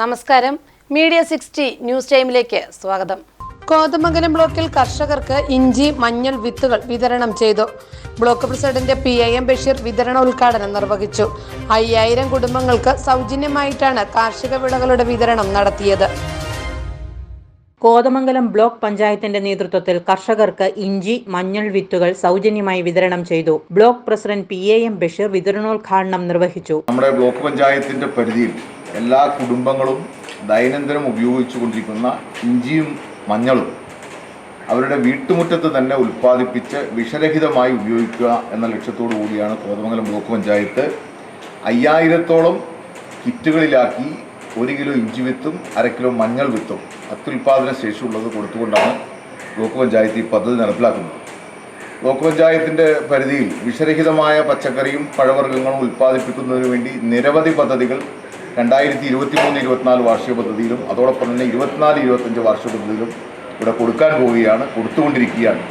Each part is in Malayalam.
നമസ്കാരം. മീഡിയ സിക്സ്റ്റി ന്യൂസ് ടൈമിലേക്ക് സ്വാഗതം. കോതമംഗലം ബ്ലോക്കിൽ കർഷകർക്ക് ഇഞ്ചി മഞ്ഞൾ വിത്തുകൾ വിതരണം ചെയ്തു. Block president P I M Basheer വിതരണ ഉദ്ഘാടനം നിർവഹിച്ചു. അയ്യായിരം കുടുംബങ്ങൾക്ക് സൗജന്യമായിട്ടാണ് കാർഷിക വിളകളുടെ വിതരണം നടത്തിയത്. കോതമംഗലം ബ്ലോക്ക് പഞ്ചായത്തിന്റെ നേതൃത്വത്തിൽ കർഷകർക്ക് ഇഞ്ചി മഞ്ഞൾ വിത്തുകൾ സൗജന്യമായി വിതരണം ചെയ്തു. Block president P A M Basheer വിതരണോദ്ഘാടനം നിർവഹിച്ചു. നമ്മുടെ ബ്ലോക്ക് പഞ്ചായത്തിന്റെ പരിധിയിൽ എല്ലാ കുടുംബങ്ങളും ദൈനംദിനം ഉപയോഗിച്ചു കൊണ്ടിരിക്കുന്ന ഇഞ്ചിയും മഞ്ഞളും അവരുടെ വീട്ടുമുറ്റത്ത് തന്നെ ഉൽപ്പാദിപ്പിച്ച് വിഷരഹിതമായി ഉപയോഗിക്കുക എന്ന ലക്ഷ്യത്തോടു കൂടിയാണ് കോതമംഗലം ബ്ലോക്ക് പഞ്ചായത്ത് അയ്യായിരത്തോളം കിറ്റുകളിലാക്കി ഒരു കിലോ ഇഞ്ചി വിത്തും അര കിലോ മഞ്ഞൾ വിത്തും അത്യുൽപാദന ശേഷിയുള്ളത് കൊടുത്തുകൊണ്ടാണ് ബ്ലോക്ക് പഞ്ചായത്ത് ഈ പദ്ധതി നടപ്പിലാക്കുന്നത്. ബ്ലോക്ക് പഞ്ചായത്തിന്റെ പരിധിയിൽ വിഷരഹിതമായ പച്ചക്കറിയും പഴവർഗങ്ങളും ഉൽപ്പാദിപ്പിക്കുന്നതിന് വേണ്ടി നിരവധി പദ്ധതികൾ രണ്ടായിരത്തി ഇരുപത്തി മൂന്ന് ഇരുപത്തിനാല് വാർഷിക പദ്ധതിയിലും അതോടൊപ്പം തന്നെ ഇരുപത്തിനാല് ഇരുപത്തഞ്ച് വാർഷിക പദ്ധതിയിലും ഇവിടെ കൊടുക്കാൻ പോവുകയാണ് കൊടുത്തുകൊണ്ടിരിക്കുകയാണ്.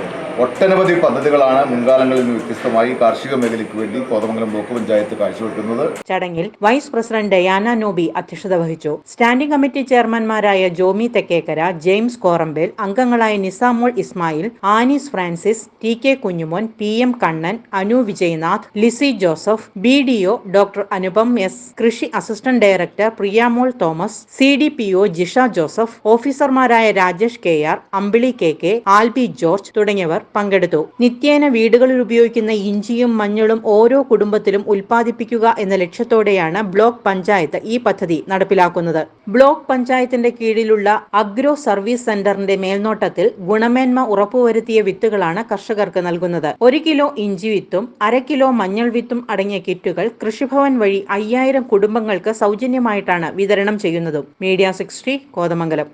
ഒട്ടനവധി പദ്ധതികളാണ് മുൻകാലങ്ങളിൽ നിന്ന് വ്യത്യസ്തമായി കാർഷിക മേഖലയ്ക്ക് വേണ്ടി കോതമംഗലം ബ്ലോക്ക് പഞ്ചായത്ത് കാഴ്ചവെക്കുന്നത്. ചടങ്ങിൽ വൈസ് പ്രസിഡന്റ് യാന നോബി അധ്യക്ഷത വഹിച്ചു. സ്റ്റാൻഡിംഗ് കമ്മിറ്റി ചെയർമാൻമാരായ ജോമി തെക്കേക്കര ജെയിംസ് കോറമ്പേൽ അംഗങ്ങളായ Nisamol Ismail Anees Francis T K Kunjumon P M Kannan Anu Vijayanath Lissy Joseph B D O doctor Anupam S കൃഷി assistant director Priyamol Thomas C D P O Jisha Joseph ഓഫീസർമാരായ Rajesh K R Ambili K K Albi George തുടങ്ങിയവർ പങ്കെടുത്തു. നിത്യേന വീടുകളിൽ ഉപയോഗിക്കുന്ന ഇഞ്ചിയും മഞ്ഞളും ഓരോ കുടുംബത്തിലും ഉൽപ്പാദിപ്പിക്കുക എന്ന ലക്ഷ്യത്തോടെയാണ് ബ്ലോക്ക് പഞ്ചായത്ത് ഈ പദ്ധതി നടപ്പിലാക്കുന്നത്. ബ്ലോക്ക് പഞ്ചായത്തിന്റെ കീഴിലുള്ള അഗ്രോ സർവീസ് സെന്ററിന്റെ മേൽനോട്ടത്തിൽ ഗുണമേന്മ ഉറപ്പുവരുത്തിയ വിത്തുകളാണ് കർഷകർക്ക് നൽകുന്നത്. ഒരു കിലോ ഇഞ്ചി വിത്തും അര കിലോ മഞ്ഞൾ വിത്തും അടങ്ങിയ കിറ്റുകൾ കൃഷിഭവൻ വഴി അയ്യായിരം കുടുംബങ്ങൾക്ക് സൗജന്യമായിട്ടാണ് വിതരണം ചെയ്യുന്നതും. Media sixty Kothamangalam.